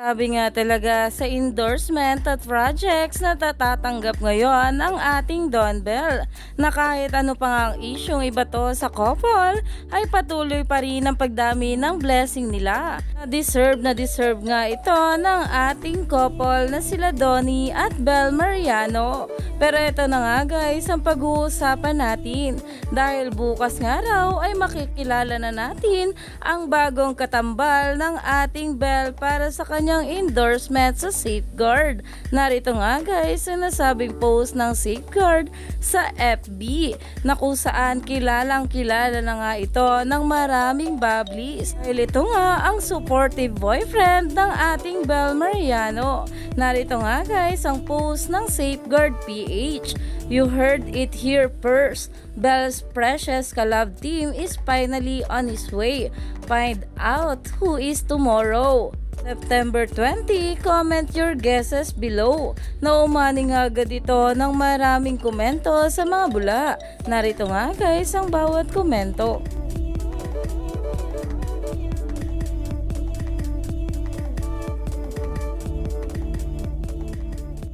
Grabe nga talaga sa endorsement at projects na tatatanggap ngayon ng ating Don Bell na kahit ano pa nga ang isyong iba to sa couple ay patuloy pa rin ang pagdami ng blessing nila. Na deserve na deserve nga ito ng ating couple na sila Donnie at Bel Mariano. Pero ito na nga guys ang pag-uusapan natin dahil bukas nga raw ay makikilala na natin ang bagong katambal ng ating Bell para sa kanyang endorsement sa Safeguard. Narito nga guys ang nasabing post ng Safeguard sa FB na kung saan kilalang kilala na nga ito ng maraming bablis. Dahil ito nga ang supportive boyfriend ng ating Bel Mariano. Narito nga guys ang post ng Safeguard PH. You heard it here first. Belle's precious kalab team is finally on his way. Find out who is tomorrow. September 20, comment your guesses below. Naumani nga agad ito ng maraming komento sa mga bula. Narito nga guys ang bawat komento.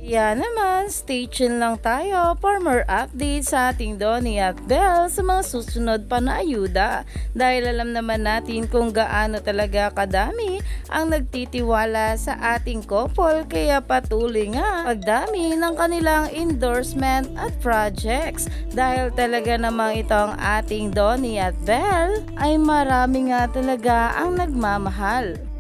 Kaya naman, stay tuned lang tayo for more updates sa ating Donnie at Belle sa mga susunod pa na ayuda. Dahil alam naman natin kung gaano talaga kadami ang nagtitiwala sa ating couple kaya patuloy nga pagdami ng kanilang endorsement at projects. Dahil talaga namang itong ating Donnie at Belle ay marami nga talaga ang nagmamahal.